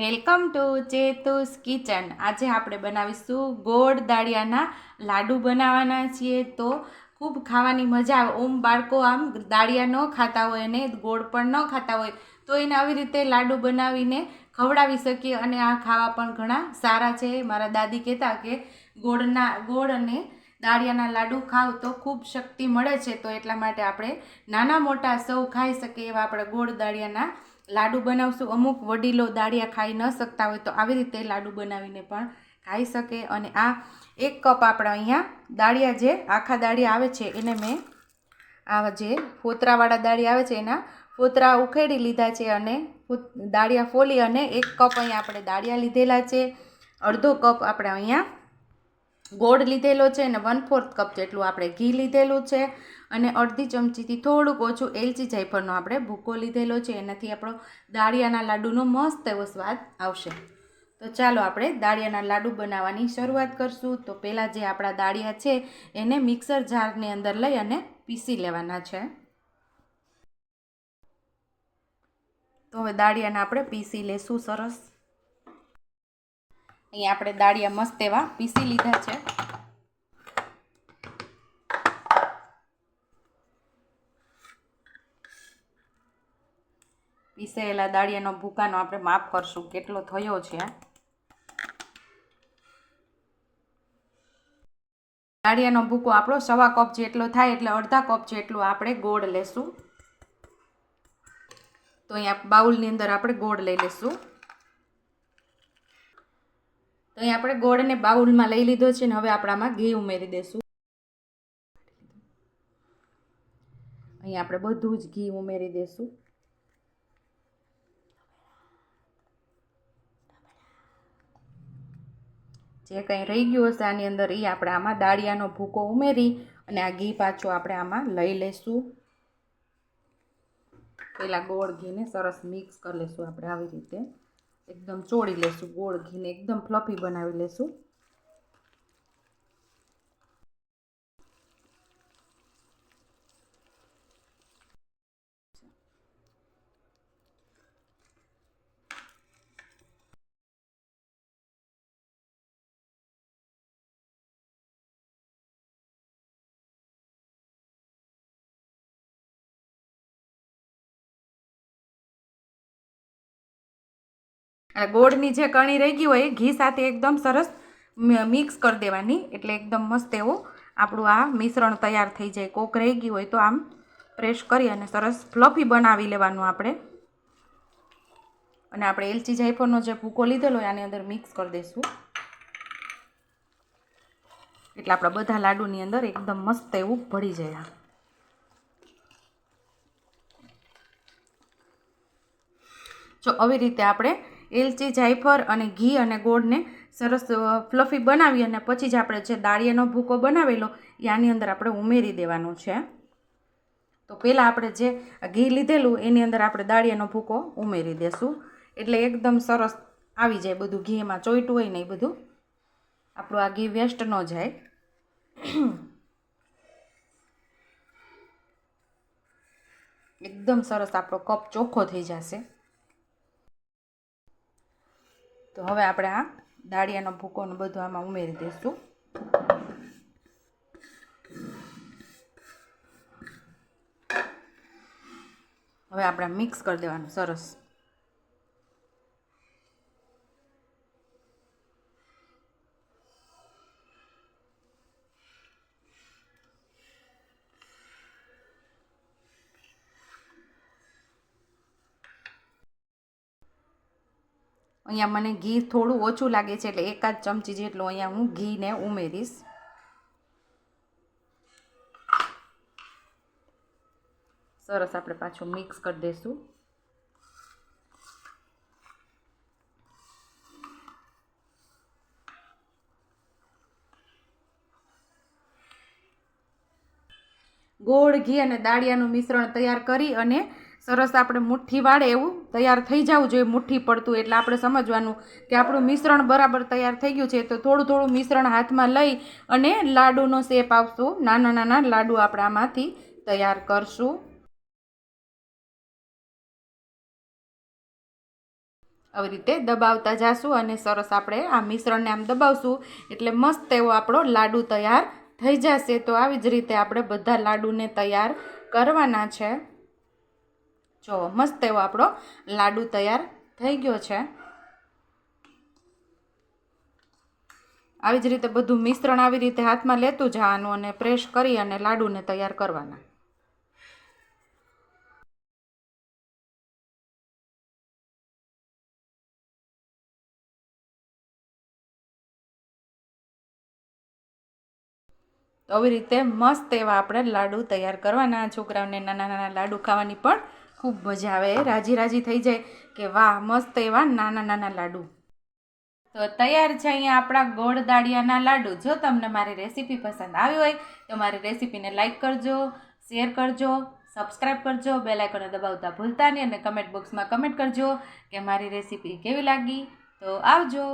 Welcome to ચેતુસ kitchen. આજે આપણે બનાવીશું ગોળ દાળિયાના લાડુ બનાવવાના છીએ. તો ખૂબ ખાવાની મજા આવે. ઓમ બાળકો આમ દાળિયા ન ખાતા હોય અને ગોળ પણ ન ખાતા હોય, તો એને આવી રીતે લાડુ બનાવીને ખવડાવી શકીએ. અને આ ખાવા પણ ઘણા સારા છે. મારા દાદી કહેતા કે ગોળના, ગોળ અને દાળિયાના લાડુ ખાવ તો ખૂબ શક્તિ મળે છે. તો એટલા માટે આપણે નાના મોટા સૌ ખાઈ શકીએ એવા આપણે ગોળ દાળિયાના લાડુ બનાવશું. અમુક વડીલો દાળિયા ખાઈ ન શકતા હોય તો આવી રીતે લાડુ બનાવીને પણ ખાઈ શકે. અને આ એક કપ આપણે અહીંયા દાળિયા જે આખા દાળિયા આવે છે એને મેં આ જે ફોતરાવાળા દાળિયા આવે છે એના ફોતરા ઉખેડી લીધા છે અને દાળિયા ફોલી અને એક કપ અહીંયા આપણે દાળિયા લીધેલા છે. અડધો કપ આપણે અહીંયા ગોળ લીધેલો છે અને વન ફોર્થ કપ જેટલું આપણે ઘી લીધેલું છે. અને અડધી ચમચીથી થોડુંક ઓછું એલચી જાયફળનો આપણે ભૂકો લીધેલો છે. એનાથી આપણો દાળિયાના લાડુનો મસ્ત એવો સ્વાદ આવશે. તો ચાલો આપણે દાળિયાના લાડુ બનાવવાની શરૂઆત કરશું. તો પહેલાં જે આપણા દાળિયા છે, એને મિક્સર જારની અંદર લઈ અને પીસી લેવાના છે. તો હવે દાળિયાને આપણે પીસી લેશું સરસ. અહીંયા આપણે દાળિયા મસ્ત એવા પીસી લીધા છે. પીસેલા દાળિયાનો ભૂકાનો આપણે માપ કરશું કેટલો થયો છે. દાળિયાનો ભૂકો આપણો સવા કપ જેટલો થાય એટલે અડધા કપ જેટલું આપણે ગોળ લેશું. તો અહીંયા બાઉલની અંદર આપણે ગોળ લઈ લેશું. અહીં આપણે ગોળને બાઉલમાં લઈ લીધો છે ને હવે આપણામાં ઘી ઉમેરી દઈશું અહીં આપણે બધું જ ઘી ઉમેરી દઈશું જે કંઈ રહી ગયું હશે આની અંદર એ આપણે આમાં દાળિયાનો ભૂકો ઉમેરી અને આ ઘી પાછું આપણે આમાં લઈ લઈશું પહેલાં ગોળ ઘીને સરસ મિક્સ કરી લઈશું આપણે આવી રીતે. એકદમ ચોળી લેશું ગોળ ઘીને એકદમ ફ્લફી બનાવી લેશું. ગોળની જે કણી રહી ગઈ હોય એ ઘી સાથે એકદમ સરસ મિક્સ કરી દેવાની. એટલે એકદમ મસ્ત એવું આપણું આ મિશ્રણ તૈયાર થઈ જાય. કોક રહી ગઈ હોય તો આમ પ્રેસ કરી અને સરસ ફ્લફી બનાવી લેવાનું આપણે. અને આપણે એલચી જાયફળનો જે ભૂકો લીધેલો હોય આની અંદર મિક્સ કરી દઈશું. એટલે આપણા બધા લાડુની અંદર એકદમ મસ્ત એવું ભળી જાય જો આવી રીતે આપણે એલચી, જાયફળ અને ઘી અને ગોળને સરસ ફ્લફી બનાવી અને પછી જ આપણે જે દાળિયાનો ભૂકો બનાવેલો, એ આની અંદર આપણે ઉમેરી દેવાનો છે. તો પહેલાં આપણે જે ઘી લીધેલું, એની અંદર આપણે દાળિયાનો ભૂકો ઉમેરી દેશું. એટલે એકદમ સરસ આવી જાય બધું ઘી એમાં ચોઈટું હોય ને એ બધું. આપણું આ ઘી વેસ્ટ ન જાય. એકદમ સરસ આપણો કપ ચોખ્ખો થઈ જશે. તો હવે આપણે આ દાળિયાનો ભૂકોને બધું આમાં ઉમેરી દઈશું. હવે આપણે મિક્સ કરી દેવાનું, સરસ. અહીંયા મને ઘી થોડું ઓછું લાગે છે એટલે એકાદ ચમચી જેટલું અહીંયા હું ઘીને ઉમેરીશ. સરસ આપણે પાછું મિક્સ કરી દઈશું ગોળ, ઘી અને દાળિયાનું મિશ્રણ તૈયાર કરી અને સરસ આપણે મુઠ્ઠી વાળે એવું તૈયાર થઈ જવું જોઈએ, મુઠ્ઠી પડતું એટલે આપણે સમજવાનું કે આપણું મિશ્રણ બરાબર તૈયાર થઈ ગયું છે, તો થોડું થોડું મિશ્રણ હાથમાં લઈ અને લાડુનો શેપ આપશું. નાના નાના લાડુ આપણે આમાંથી તૈયાર કરશું. આવી રીતે દબાવતા જાશું અને સરસ આપણે આ મિશ્રણને આમ દબાવશું, એટલે મસ્ત એવો આપણો લાડુ તૈયાર થઈ જશે. તો આવી જ રીતે આપણે બધા લાડુને તૈયાર કરવાના છે. જો, મસ્ત એવો આપણો લાડુ તૈયાર થઈ ગયો છે. આવી જ રીતે બધું મિશ્રણ આવી રીતે હાથમાં લેતું જવાનું અને પ્રેસ કરી અને લાડુને તૈયાર કરવાના. આવી રીતે મસ્ત એવા આપણે લાડુ તૈયાર કરવાના. છોકરાઓને નાના નાના લાડુ ખાવાની પણ ખૂબ મજા આવે રાજી રાજી થઈ જાય કે વાહ, મસ્ત એવા નાના નાના લાડુ. તો તૈયાર છે અહીંયા આપણા ગોળ દાળિયાના લાડુ. જો તમને મારી રેસીપી પસંદ આવી હોય, તો મારી રેસીપીને લાઈક કરજો, શેર કરજો સબસ્ક્રાઈબ કરજો, બેલ આઇકોને દબાવતા ભૂલતા નહીં અને કમેન્ટ બોક્સમાં કમેન્ટ કરજો કે મારી રેસીપી કેવી લાગી. તો આવજો.